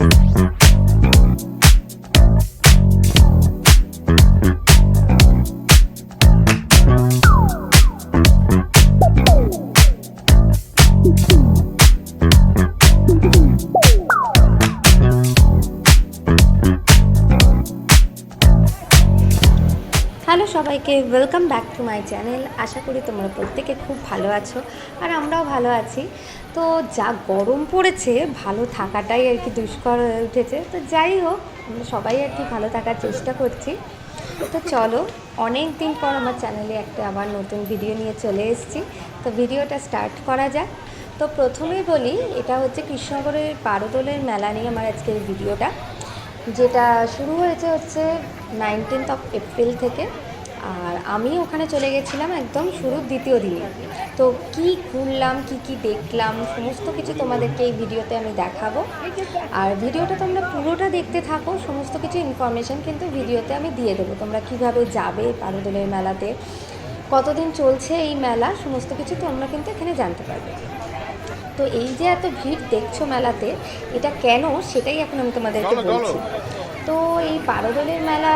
Thank you. সবাইকে welcome back to my channel আশা করি তোমরা প্রত্যেকে খুব ভালো আছো আর আমরাও ভালো আছি। তো যা গরম পড়েছে, ভালো থাকাটাই আর কি দুষ্কর হয়ে উঠেছে। তো যাই হোক, আমরা সবাই আর কি ভালো থাকার চেষ্টা করছি। তো চলো অনেক দিন পর আমার চ্যানেলে একটা আবার নতুন ভিডিও নিয়ে চলে এসেছি। তো ভিডিওটা স্টার্ট করা যাক। তো প্রথমেই বলি, এটা হচ্ছে কৃষ্ণনগরের বারোদোলের মেলা নিয়ে আমার আজকের ভিডিওটা যেটা শুরু হয়েছে হচ্ছে নাইনটিন্থ অফ এপ্রিল থেকে। আর আমি ওখানে চলে গেছিলাম একদম শুরুর দ্বিতীয় দিনে। তো কি ঘুরলাম কি কি দেখলাম সমস্ত কিছু তোমাদেরকে এই ভিডিওতে আমি দেখাবো। আর ভিডিওটা তোমরা পুরোটা দেখতে থাকো সমস্ত কিছু ইনফরমেশান কিন্তু ভিডিওতে আমি দিয়ে দেবো। তোমরা কীভাবে যাবে পারদোলের মেলাতে কতদিন চলছে এই মেলা সমস্ত কিছু তোমরা কিন্তু এখানে জানতে পারবে। তো এই যে এত ভিড় দেখছ মেলাতে এটা কেন সেটাই এখন আমি তোমাদেরকে বলছি। তো এই বারোদলের মেলা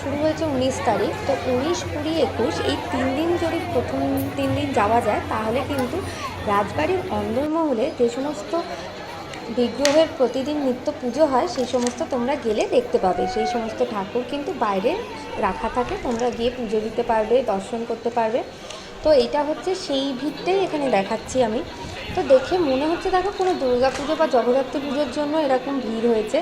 শুরু হয়েছে উনিশ তারিখ। তো উনিশ, কুড়ি, একুশ এই তিন দিন যদি প্রথম তিন দিন যাওয়া যায়, তাহলে কিন্তু রাজবাড়ির অন্দরমহলে যে সমস্ত বিগ্রহের প্রতিদিন নিত্য পুজো হয়, সেই সমস্ত তোমরা গেলে দেখতে পাবে। সেই সমস্ত ঠাকুর কিন্তু বাইরে রাখা থাকে। তোমরা গিয়ে পুজো দিতে পারবে, দর্শন করতে পারবে। তো এটা হচ্ছে সেই ভিড়টাই এখানে দেখাচ্ছি আমি। তো দেখে মনে হচ্ছে, দেখো কোনো দুর্গা পুজো বা জগদ্ধাত্রী পুজোর জন্য এরকম ভিড় হয়েছে।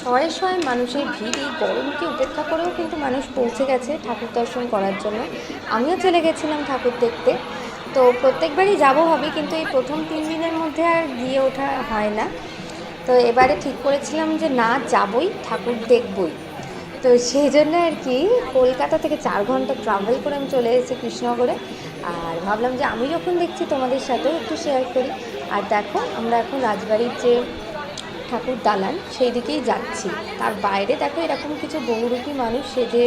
শয়ে শয়ে মানুষের ভিড়, এই গরমকে উপেক্ষা করেও কিন্তু মানুষ পৌঁছে গেছে ঠাকুর দর্শন করার জন্য। আমিও চলে গেছিলাম ঠাকুর দেখতে। তো প্রত্যেকবারই যাব হবে কিন্তু এই প্রথম তিন দিনের মধ্যে আর গিয়ে ওঠা হয় না। তো এবারে ঠিক করেছিলাম যে না, যাবই, ঠাকুর দেখবই। তো সেই জন্য আর কি, কলকাতা থেকে চার ঘণ্টা ট্রাভেল করে আমি চলে এসেছি কৃষ্ণনগরে। আর ভাবলাম যে আমি যখন দেখছি তোমাদের সাথেও একটু শেয়ার করি। আর দেখো, আমরা এখন রাজবাড়ির যে ঠাকুর দালান, সেই দিকেই যাচ্ছি। তার বাইরে দেখো এরকম কিছু বহুরূপী মানুষ সেজে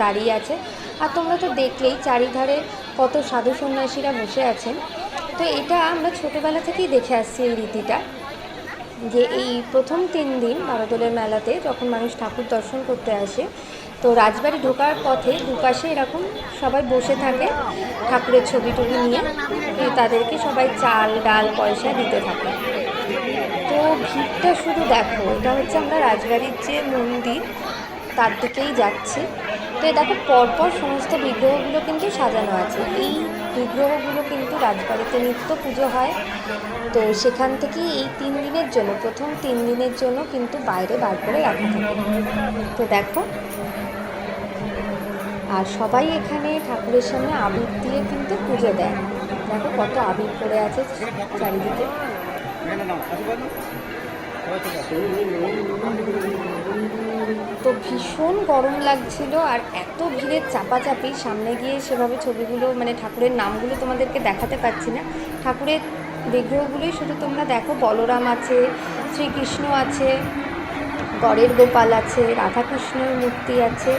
দাঁড়িয়ে আছে। আর তোমরা তো দেখলেই চারিধারে কত সাধু সন্ন্যাসীরা বসে আছেন। তো এটা আমরা ছোটোবেলা থেকেই দেখে আসছি এই রীতিটা, যে এই প্রথম তিন দিন বারোদলের মেলাতে যখন মানুষ ঠাকুর দর্শন করতে আসে, তো রাজবাড়ি ঢোকার পথে দুপাশে এরকম সবাই বসে থাকে ঠাকুরের ছবি টবি নিয়ে। তাদেরকে সবাই চাল, ডাল, পয়সা দিতে থাকে। ভিড়টা শুধু দেখো, এটা হচ্ছে আমরা রাজবাড়ির যে মন্দির, তার দিকেই যাচ্ছি। তো দেখো, পরপর সমস্ত বিগ্রহগুলো কিন্তু সাজানো আছে। এই বিগ্রহগুলো কিন্তু রাজবাড়িতে নিত্য পুজো হয়। তো সেখান থেকে এই তিন দিনের জন্য, প্রথম তিন দিনের জন্য কিন্তু বাইরে বার করে রাখা থাকে। তো দেখো, আর সবাই এখানে ঠাকুরের সামনে আবির দিয়ে কিন্তু পুজো দেয়। দেখো কত আবির পড়ে আছে চারিদিকে। তো ভীষণ গরম লাগছিল আর এত ভিড়ের চাপাচাপি সামনে গিয়ে সেভাবে ছবিগুলো মানে ঠাকুরের নামগুলো তোমাদেরকে দেখাতে পারছি না। ঠাকুরের বিগ্রহগুলোই শুধু তোমরা দেখো, বলরাম আছে, শ্রীকৃষ্ণ আছে, গড়ের গোপাল আছে, রাধাকৃষ্ণের মূর্তি আছে।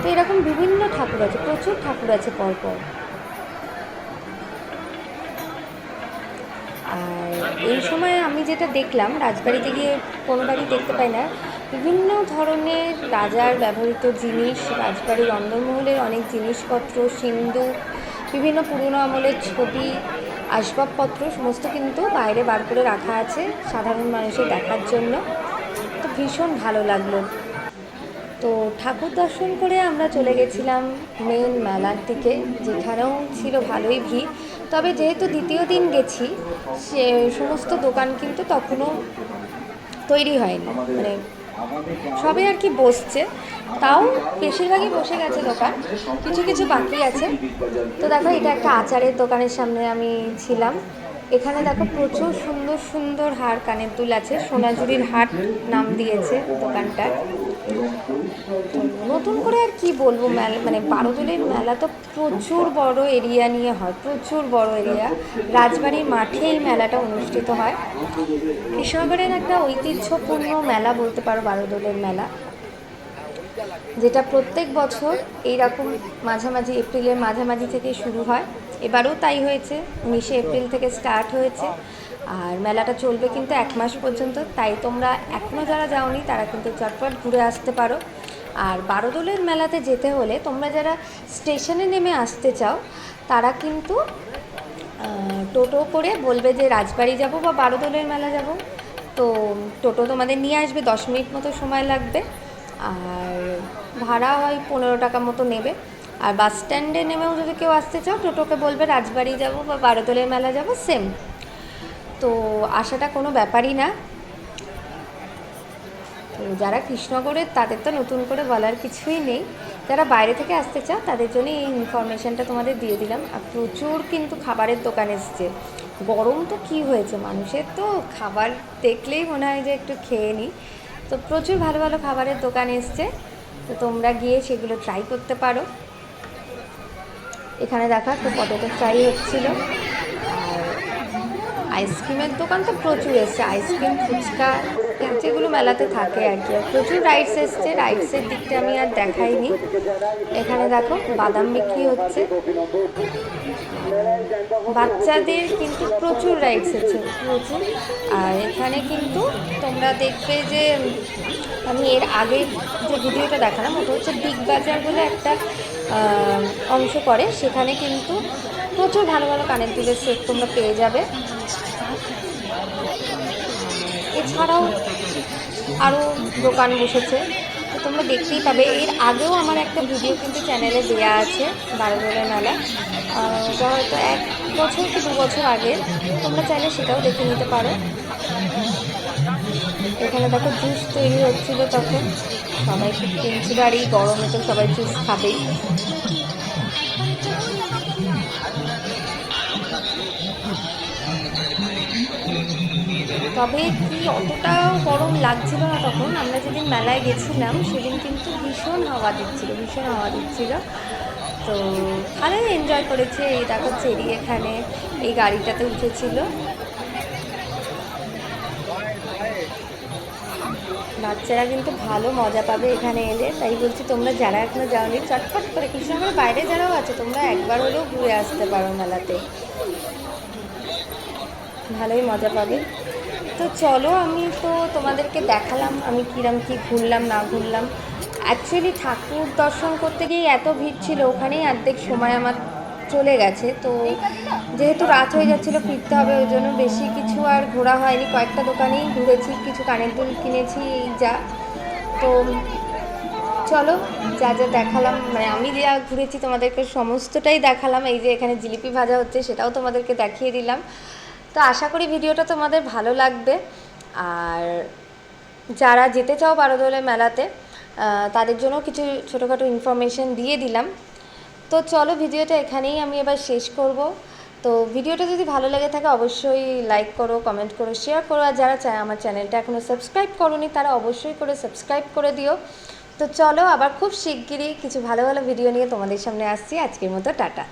তো এরকম বিভিন্ন ঠাকুর আছে, প্রচুর ঠাকুর আছে পরপর। আর এই সময় আমি যেটা দেখলাম, রাজবাড়িতে গিয়ে কোনো বাড়ি দেখতে পাই না, বিভিন্ন ধরনের রাজার ব্যবহৃত জিনিস, রাজবাড়ির অন্দরমহলের অনেক জিনিসপত্র সিন্ধু বিভিন্ন পুরনো আমলের ছবি, আসবাবপত্র, সমস্ত কিন্তু বাইরে বার করে রাখা আছে সাধারণ মানুষের দেখার জন্য। তো ভীষণ ভালো লাগল। তো ঠাকুর দর্শন করে আমরা চলে গেছিলাম মেন মেলার দিকে, যেখানেও ছিল ভালোই ভিড়। তবে যেহেতু দ্বিতীয় দিন গেছি, সে সমস্ত দোকান কিন্তু তখনও তৈরি হয়নি। মানে সবে আর কি বসছে, তাও বেশিরভাগই বসে গেছে দোকান, কিছু কিছু বাকি আছে। তো দেখো, এটা একটা আচারের দোকানের সামনে আমি ছিলাম। এখানে দেখো প্রচুর সুন্দর সুন্দর হার কানের দুল আছে। সোনাঝুরির হাট নাম দিয়েছে দোকানটার। নতুন করে আর কি বলব, মেলা মানে বারোদলের মেলা তো প্রচুর বড় এরিয়া নিয়ে হয়, প্রচুর বড় এরিয়া। রাজবাড়ির মাঠে এই মেলাটা অনুষ্ঠিত হয়। কৃষ্ণনগরের একটা ঐতিহ্যপূর্ণ মেলা বলতে পারো বারোদলের মেলা। যেটা প্রত্যেক বছর এইরকম মাঝামাঝি, এপ্রিলের মাঝামাঝি থেকে শুরু হয়। এবারেও তাই হয়েছে উনিশে এপ্রিল থেকে স্টার্ট হয়েছে। আর মেলাটা চলবে কিন্তু এক মাস পর্যন্ত তাই তোমরা এখনও যারা যাওনি তারা কিন্তু চটপট ঘুরে আসতে পারো। আর বারোদোলের মেলাতে যেতে হলে তোমরা যারা স্টেশনে নেমে আসতে চাও তারা কিন্তু টোটো করে বলবে যে রাজবাড়ি যাব বা বারোদোলের মেলা যাব। তো টোটো তোমাদের নিয়ে আসবে দশ মিনিট মতো সময় লাগবে। আর ভাড়া হয় পনেরো টাকা মতো নেবে। আর বাস স্ট্যান্ডে নেমেও যদি কেউ আসতে চাও, টোটোকে বলবে রাজবাড়ি যাব বা বারোদোলের মেলা যাব সেম তো আসাটা কোনো ব্যাপারই না। তো যারা কৃষ্ণনগরের তাদের তো নতুন করে বলার কিছুই নেই। যারা বাইরে থেকে আসতে চাও, তাদের জন্য এই ইনফরমেশনটা তোমাদের দিয়ে দিলাম। আর প্রচুর কিন্তু খাবারের দোকান এসছে। গরম তো কি হয়েছে? মানুষের তো খাবার দেখলেই মনে হয় যে একটু খেয়ে নিই তো প্রচুর ভালো ভালো খাবারের দোকান এসছে। তো তোমরা গিয়ে সেগুলো ট্রাই করতে পারো। এখানে দেখা তো পটেটো ফ্রাই হচ্ছিল। আর আইসক্রিমের দোকান তো প্রচুর এসছে আইসক্রিম ফুচকা। যেগুলো মেলাতে থাকে আর কি। প্রচুর রাইডস এসছে। রাইডসের দিকটা আমি আর দেখাইনি। এখানে দেখো, বাদাম বিক্রি হচ্ছে। বাচ্চাদের কিন্তু প্রচুর রাইডস আছে প্রচুর। আর এখানে কিন্তু তোমরা দেখবে যে, আমি এর আগে যে ভিডিওটা দেখালাম, ওটা হচ্ছে বিগ বাজার বলে একটা অংশ করে। সেখানে কিন্তু প্রচুর ভালো ভালো কানের দুলের সেট তোমরা পেয়ে যাবে। এছাড়াও আরও দোকান বসেছে। তো তোমরা দেখতেই পাবে, এর আগেও আমার একটা ভিডিও কিন্তু চ্যানেলে দেওয়া আছে বারোদোলা মেলা। যা হয়তো এক বছর কি দু বছর আগে তোমরা চাইলে সেটাও দেখে নিতে পারো। এখানে দেখো জুস তৈরি হচ্ছিল তখন। সবাই খুব কিনছিল আর এই গরমে তো সবাই জুস খাবেই। তবে কি অতটাও গরম লাগছিল না তখন? আমরা যেদিন মেলায় গেছিলাম, সেদিন কিন্তু ভীষণ হাওয়া দিচ্ছিল, ভীষণ হাওয়া দিচ্ছিল। তো ভালোই এনজয় করেছে এই দেখো চেরি এখানে, এই গাড়িটাতে উঠেছিল। বাচ্চারা কিন্তু ভালো মজা পাবে এখানে এলে। তাই বলছি, তোমরা যারা এখনও যাওনি, চটপট করে, কৃষ্ণনগরের বাইরে যারাও আছে, তোমরা একবার হলেও ঘুরে আসতে পারো মেলাতে। ভালোই মজা পাবে। তো চলো, আমি তো তোমাদেরকে দেখালাম, আমি কিরম কি ঘুরলাম, না ঘুরলাম। অ্যাকচুয়ালি ঠাকুর দর্শন করতে গিয়ে এত ভিড় ছিল, ওখানেই অর্ধেক সময় আমার চলে গেছে। তো যেহেতু রাত হয়ে যাচ্ছিল, ফিরতে হবে ওই জন্য বেশি কিছু আর ঘোরা হয়নি। কয়েকটা দোকানেই ঘুরেছি, কিছু কানের দুল কিনেছি, এই যা। তো চলো, যা যা দেখালাম মানে আমি যা ঘুরেছি তোমাদেরকে সমস্তটাই দেখালাম। এই যে এখানে জিলিপি ভাজা হচ্ছে, সেটাও তোমাদেরকে দেখিয়ে দিলাম। তো আশা করি ভিডিওটা তোমাদের ভালো লাগবে। আর যারা যেতে চাও বারোদোলের মেলাতে তাদের জন্য কিছু ছোটোখাটো ইনফরমেশন দিয়ে দিলাম। তো চলো ভিডিওটা এখানেই আমি এবার শেষ করব। তো ভিডিওটা যদি ভালো লেগে থাকে অবশ্যই লাইক করো কমেন্ট করো শেয়ার করো। আর যারা চায় আমার চ্যানেলটা এখনও সাবস্ক্রাইব করোনি, তারা অবশ্যই করে সাবস্ক্রাইব করে দিও। তো চলো আবার খুব শিগগিরই কিছু ভালো ভালো ভিডিও নিয়ে তোমাদের সামনে আসছি। আজকের মতো টাটা।